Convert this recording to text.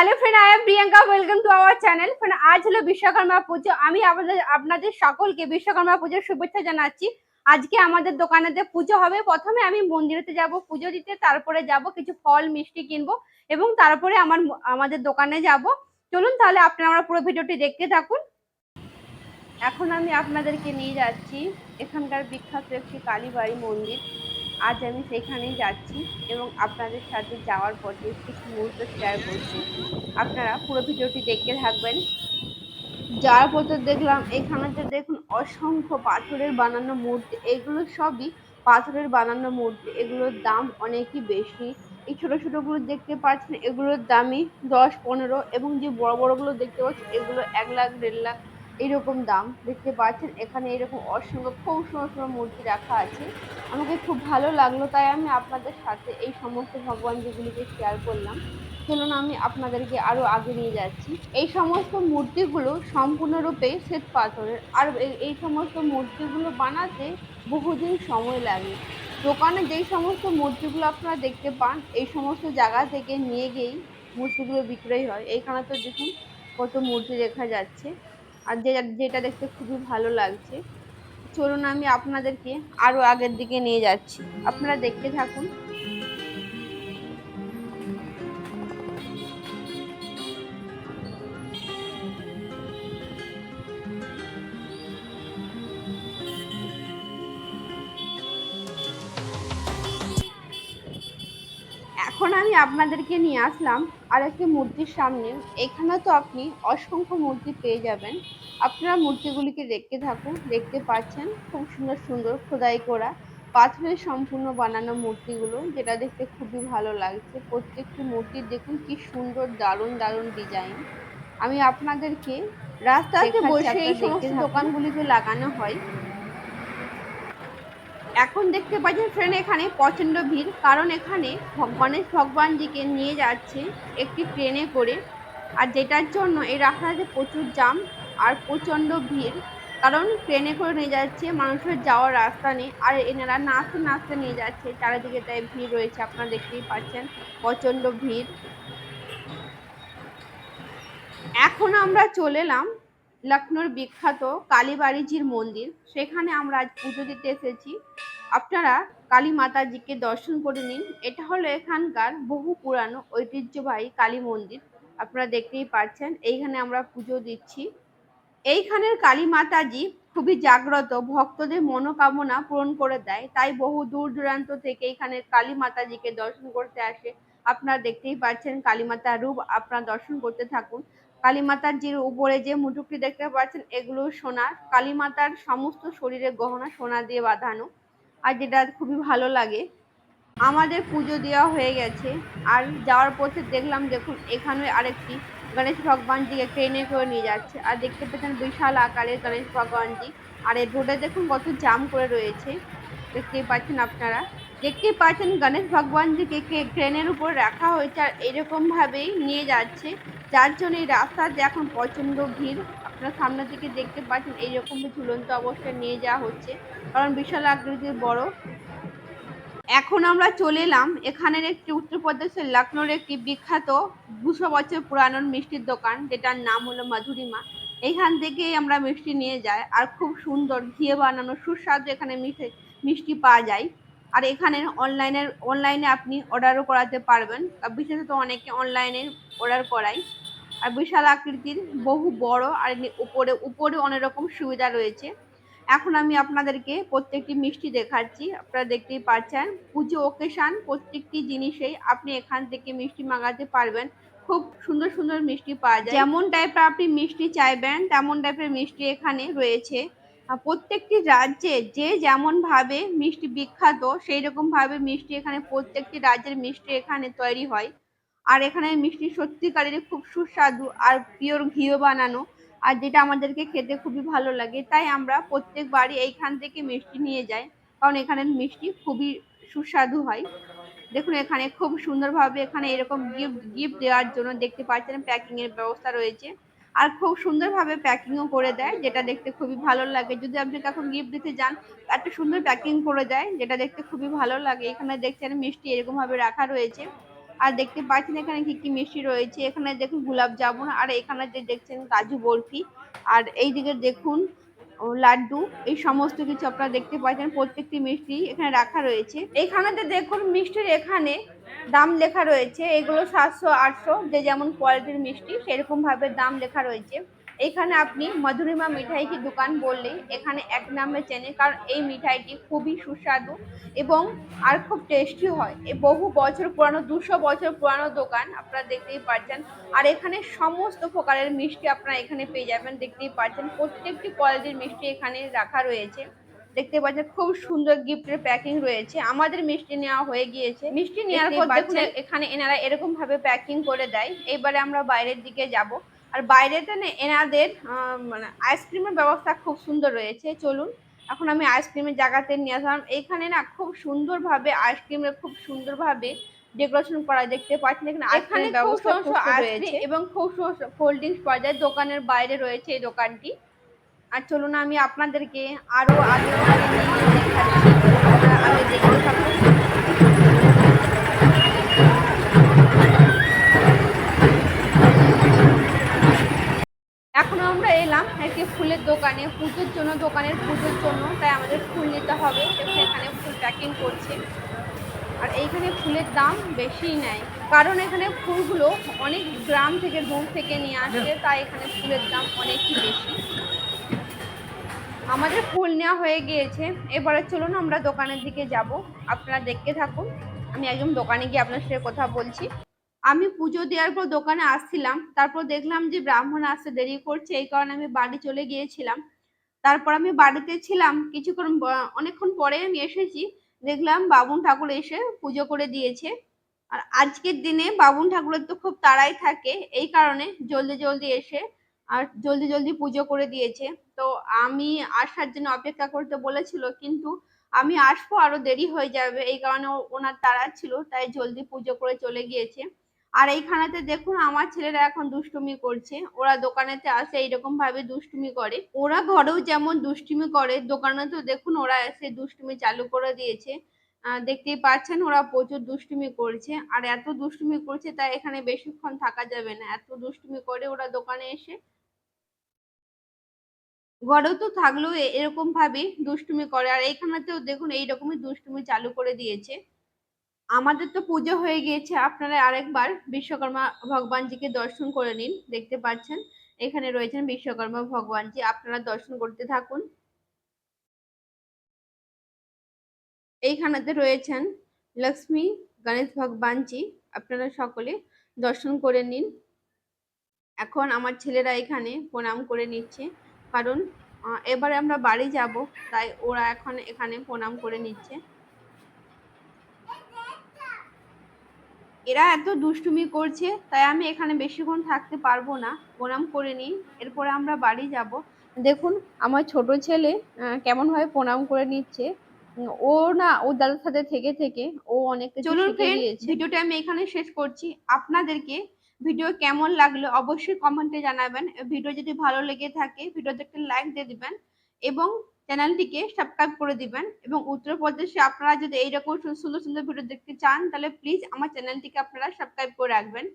Hello friend I am Priyanka welcome to our channel friend আজ হলো বিশ্বকর্মা পুজো। আমি আপনাদের আপনাদের সকলকে বিশ্বকর্মা পুজোর শুভেচ্ছা জানাচ্ছি। আজকে আমাদের দোকানেতে পুজো হবে। প্রথমে আমি মন্দিরেতে যাব, পুজো দিতে, তারপরে যাব, কিছু ফল, মিষ্টি কিনবো এবং তারপরে আমার আমাদের দোকানে যাব। চলুন তাহলে আপনারা আমার পুরো ভিডিওটি দেখতে থাকুন। এখন আমি আপনাদেরকে নিয়ে যাচ্ছি। এখানকার বিখ্যাত একটি কালীবাড়ি মন্দির। আজ আমি সেখানেই যাচ্ছি এবং আপনাদের সাথে যাওয়ার পথে কিছু মুহূর্ত শেয়ার করছি। আপনারা পুরো ভিডিওটি দেখতে থাকবেন। যাওয়ার পথে দেখলাম, এখানেতে দেখুন অসংখ্য পাথরের বানানো মূর্তি। এগুলো সবই পাথরের বানানো মূর্তি। এগুলোর দাম অনেকই বেশি। এই ছোটো ছোটোগুলো দেখতে পাচ্ছেন, এগুলোর দামই দশ, পনেরো এবং যে বড় বড়গুলো দেখতে পাচ্ছেন, এগুলো এক লাখ, দেড় লাখ এইরকম দাম। দেখতে পাচ্ছেন, এখানে এরকম অসংখ্য খুব সুন্দর সুন্দর মূর্তি রাখা আছে। আমাকে খুব ভালো লাগল, তাই আমি আপনাদের সাথে এই সমস্ত ভগবান যেগুলিকে শেয়ার করলাম চলুন আমি আপনাদেরকে আরও আগে নিয়ে যাচ্ছি। এই সমস্ত মূর্তিগুলো সম্পূর্ণরূপে শ্বেত পাথরের। আর এই সমস্ত মূর্তিগুলো বানাতে বহুদিন সময় লাগে। দোকানে যেই সমস্ত মূর্তিগুলো আপনারা দেখতে পান, এই সমস্ত জায়গা থেকে নিয়ে গিয়েই মূর্তিগুলো বিক্রয় হয়। এইখানে তো দেখুন, কত মূর্তি দেখা যাচ্ছে। আর যে যেটা দেখতে খুবই ভালো লাগছে। চলুন আমি আপনাদেরকে আরও আগের দিকে নিয়ে যাচ্ছি। আপনারা দেখতে থাকুন। এখন আমি আপনাদেরকে নিয়ে আসলাম আর একটি মূর্তির সামনে এখানে তো আপনি অসংখ্য মূর্তি পেয়ে যাবেন। আপনারা মূর্তিগুলিকে দেখতে থাকুন দেখতে পাচ্ছেন খুব সুন্দর সুন্দর খোদাই করা পাথরের সম্পূর্ণ বানানো মূর্তিগুলো যেটা দেখতে খুবই ভালো লাগছে। প্রত্যেকটি মূর্তির দেখুন কি সুন্দর দারুণ দারুণ ডিজাইন। আমি আপনাদেরকে রাস্তাতে বসে এই সমস্ত দোকানগুলিতে লাগানো হয়। এখন দেখতে পাচ্ছেন ফ্রেন্ড এখানে প্রচণ্ড ভিড়। কারণ এখানে গণেশ ভগবানজিকে নিয়ে যাচ্ছে একটি ট্রেনে করে। আর যেটার জন্য এই রাস্তাতে প্রচুর জাম আর প্রচণ্ড ভিড়। কারণ ট্রেনে করে নিয়ে যাচ্ছে, মানুষের যাওয়ার রাস্তা নেই। আর এনারা নাচতে নাচতে নিয়ে যাচ্ছে। চারিদিকে তাই ভিড় রয়েছে, আপনারা দেখতেই পাচ্ছেন প্রচণ্ড ভিড়। এখন আমরা চলে এলাম লখনৌর বিখ্যাত কালীবাড়িজির মন্দির। সেখানে আমরা আজ পুজো দিতে এসেছি। আপনারা কালী মাতাজিকে দর্শন করে নিন। এটা হলো এখানকার বহু পুরানো ঐতিহ্যবাহী কালী মন্দির। আপনারা দেখতেই পাচ্ছেন, এইখানে আমরা পুজো দিচ্ছি। এইখানের কালী মাতাজি খুবই জাগ্রত, ভক্তদের মনোকামনা পূরণ করে দেয়। তাই বহু দূর দূরান্ত থেকে এখানে কালী মাতাজিকে দর্শন করতে আসে। আপনারা দেখতেই পাচ্ছেন কালী মাতার রূপ আপনারা দর্শন করতে থাকুন। কালী মাতাজির উপরে যে মুটুকটি দেখতে পাচ্ছেন, এগুলো সোনার কালীমাতার সমস্ত শরীরে গহনা সোনা দিয়ে বাঁধানো, আর যেটা খুবই ভালো লাগে। আমাদের পুজো দেওয়া হয়ে গেছে, আর যাওয়ার পথে দেখলাম, দেখুন, এখানে আরেকটি গণেশ ভগবানজিকে ট্রেনে করে নিয়ে যাচ্ছে। আর দেখতে পেতেন বিশাল আকারের গণেশ ভগবানজি। আর এই রোডে দেখুন কত জাম করে রয়েছে। দেখতেই পাচ্ছেন আপনারা। দেখতেই পাচ্ছেন গণেশ ভগবানজিকে ট্রেনের উপর রাখা হয়েছে আর এরকমভাবেই নিয়ে যাচ্ছে। যার জন্য এই রাস্তাতে এখন প্রচণ্ড ভিড়। আপনারা সামনে থেকে দেখতে পাচ্ছেন এইরকম ঝুলন্ত অবস্থায় নিয়ে যাওয়া হচ্ছে। কারণ বিশাল আকৃতির বড়। এখন আমরা চলে এলাম এখানের একটি উত্তরপ্রদেশের লখনৌর একটি বিখ্যাত দুশো বছর পুরানোর মিষ্টির দোকান, যেটার নাম হলো মাধুরিমা এখান থেকেই আমরা মিষ্টি নিয়ে যাই আর খুব সুন্দর ঘিয়ে বানানো সুস্বাদু এখানে মিষ্টি মিষ্টি পাওয়া যায়। আর এখানে অনলাইনের অনলাইনে আপনি অর্ডারও করাতে পারবেন। বিশেষত অনেকে অনলাইনে অর্ডার করায়। আর বিশাল আকৃতির, বহু বড় আর উপরে উপরে অনেক রকম সুবিধা রয়েছে। এখন আমি আপনাদেরকে প্রত্যেকটি মিষ্টি দেখাচ্ছি। আপনারা দেখতেই পাচ্ছেন, পুজো ওকেশন প্রত্যেকটি জিনিসেই আপনি এখান থেকে মিষ্টি মাগাতে পারবেন। খুব সুন্দর সুন্দর মিষ্টি পাওয়া যায়। যেমন টাইপের আপনি মিষ্টি চাইবেন, তেমন টাইপের মিষ্টি এখানে রয়েছে। প্রত্যেকটি রাজ্যে যে যেমন ভাবে মিষ্টি বিখ্যাত সেই রকম ভাবে মিষ্টি এখানে প্রত্যেকটি রাজ্যের মিষ্টি এখানে তৈরি হয়। আর এখানে মিষ্টি সত্যিকারের খুব সুস্বাদু আর পিওর ঘিও বানানো আর যেটা আমাদেরকে খেতে খুবই ভালো লাগে। তাই আমরা প্রত্যেকবারই এইখান থেকে মিষ্টি নিয়ে যাই, কারণ এখানের মিষ্টি খুবই সুস্বাদু হয়। দেখুন, এখানে খুব সুন্দরভাবে এখানে এরকম গিফট গিফট দেওয়ার জন্য দেখতে পাচ্ছেন প্যাকিং এর ব্যবস্থা রয়েছে। আর খুব সুন্দরভাবে প্যাকিংও করে দেয়, যেটা দেখতে খুবই ভালো লাগে। যদি আপনি কখন গিফট দিতে যান, একটা সুন্দর প্যাকিং করে দেয়, যেটা দেখতে খুবই ভালো লাগে। এখানে দেখছেন মিষ্টি এরকম ভাবে রাখা রয়েছে। আর দেখতে পাচ্ছেন এখানে কি কি মিষ্টি রয়েছে। এখানে দেখুন গোলাপ জামুন, আর এখানে যে দেখছেন কাজু বরফি। আর এইদিকে দেখুন, ও লাড্ডু, এই সমস্ত কিছু আপনারা দেখতে পাচ্ছেন। প্রত্যেকটি মিষ্টি এখানে রাখা রয়েছে। এইখানেতে দেখুন মিষ্টির এখানে দাম লেখা রয়েছে, এগুলো সাতশো, আটশো, যে যেমন কোয়ালিটির মিষ্টি সেরকমভাবে দাম লেখা রয়েছে। এখানে আপনি মধুরিমা মিঠাই কি দোকান বললেই এখানে এক নামে চেনে, কারণ এই মিঠাইটি খুবই সুস্বাদু এবং আর খুব টেস্টি হয়। এ বহু বছর পুরানো, দুশো বছর পুরানো দোকান আপনারা দেখতেই পাচ্ছেন আর এখানে সমস্ত প্রকারের মিষ্টি আপনারা এখানে পেয়ে যাবেন, দেখতেই পাচ্ছেন প্রত্যেকটি কোয়ালিটির মিষ্টি এখানে রাখা রয়েছে। দেখতে পাচ্ছেন খুব সুন্দর গিফটের প্যাকিং রয়েছে। আমাদের মিষ্টি নেওয়া হয়ে গিয়েছে। মিষ্টি নেওয়ার পর দেখুন এখানে এনারা এরকম ভাবে প্যাকিং করে দেয়। এবারে আমরা বাইরের দিকে যাব। আর বাইরেতে না এনাদের মানে আইসক্রিমের ব্যবস্থা খুব সুন্দর রয়েছে। চলুন এখন আমি আইসক্রিমের জায়গাতে নিয়ে আসলাম। এইখানে না খুব সুন্দরভাবে আইসক্রিমের খুব সুন্দরভাবে ডেকোরেশন করা দেখতে পাচ্ছেন। এখানে আইসক্রিমের ব্যবস্থা খুব সুন্দর রয়েছে। এবং খুব কোল্ড ড্রিঙ্কস পাওয়া যায়। দোকানের বাইরে রয়েছে এই দোকানটি। আর চলুন আমি আপনাদেরকে আরও আগে এখন আমরা এলাম একটি ফুলের দোকানে, পুজোর জন্য, দোকানের পুজোর জন্য, তাই আমাদের ফুল নিতে হবে। এখানে ফুল প্যাকিং করছে। আর এইখানে ফুলের দাম বেশিই নেয় কারণ এখানে ফুলগুলো অনেক গ্রাম থেকে দূর থেকে নিয়ে আসে, তাই এখানে ফুলের দাম অনেকই বেশি। আমাদের ফুল নেওয়া হয়ে গিয়েছে। এবারে চলুন আমরা দোকানের দিকে যাব। আপনারা দেখতে থাকুন। আমি একদম দোকানে গিয়ে আপনার সাথে কথা বলছি। আমি পুজো দেওয়ার পর দোকানে আসছিলাম। তারপর দেখলাম যে ব্রাহ্মণ আসতে দেরি করছে, এই কারণে আমি বাড়ি চলে গিয়েছিলাম। তারপর আমি বাড়িতে ছিলাম। কিছুক্ষণ অনেকক্ষণ পরে আমি এসেছি। দেখলাম বাবুন ঠাকুর এসে পুজো করে দিয়েছে। আর আজকের দিনে বাবুন ঠাকুরের তো খুব তাড়াই থাকে। এই কারণে জলদি জলদি এসে আর জলদি জলদি পুজো করে দিয়েছে। তো আমি আসার জন্য অপেক্ষা করতে বলেছিল, কিন্তু আমি আসব আরও দেরি হয়ে যাবে, এই কারণে ওনার তাড়া ছিল, তাই জলদি পুজো করে চলে গিয়েছে। আর এইখানেতে দেখুন, আমার ছেলেরা এখন দুষ্টুমি করছে। ওরা দোকানেতে আসে এইরকম ভাবে দুষ্টুমি করে। ওরা ঘরেও যেমন দুষ্টুমি করে, দোকানেতেও দেখুন, ওরা এসে দুষ্টুমি চালু করে দিয়েছে। দেখতেই পাচ্ছেন, ওরা প্রচুর দুষ্টুমি করছে। আর এত দুষ্টুমি করছে, তাই এখানে বেশিক্ষণ থাকা যাবে না। এত দুষ্টুমি করে ওরা দোকানে এসে ঘরেও তো থাকলেও এরকম ভাবে দুষ্টুমি করে। আর এইখানেতেও দেখুন, এইরকমই দুষ্টুমি চালু করে দিয়েছে। আমাদের তো পুজো হয়ে গিয়েছে। আপনারা আরেকবার বিশ্বকর্মা ভগবানজিকে দর্শন করে নিন, দেখতে পাচ্ছেন। এখানে রয়েছেন বিশ্বকর্মা ভগবানজি। আপনারা দর্শন করতে থাকুন। এইখানেতে রয়েছেন লক্ষ্মী গণেশ ভগবানজি। আপনারা সকলে দর্শন করে নিন। এখন আমার ছেলেরা এখানে প্রণাম করে নিচ্ছে। কারণ এবারে আমরা বাড়ি যাব তাই ওরা এখন এখানে প্রণাম করে নিচ্ছে। এরা এত দুষ্টুমি করছে তাই আমি এখানে বেশিক্ষণ থাকতে পারব না প্রণাম করে নিই এরপরে আমরা বাড়ি যাব। দেখুন আমার ছোট ছেলে আহ, কেমন ভাবে প্রণাম করে নিচ্ছে। ও না ও দাদার সাথে থেকে থেকে ও অনেক চলুন ভিডিওটা আমি এখানে শেষ করছি। আপনাদেরকে ভিডিও কেমন লাগল অবশ্যই কমেন্টে জানাবেন। ভিডিও যদি ভালো লেগে থাকে, ভিডিওতে একটা লাইক দিয়ে দিবেন এবং চ্যানেলটিকে সাবস্ক্রাইব করে দিবেন এবং উত্তরপ্রদেশে আপনারা যদি এইরকম সুন্দর সুন্দর ভিডিও দেখতে চান, তাহলে প্লিজ আমার চ্যানেলটিকে আপনারা সাবস্ক্রাইব করে রাখবেন।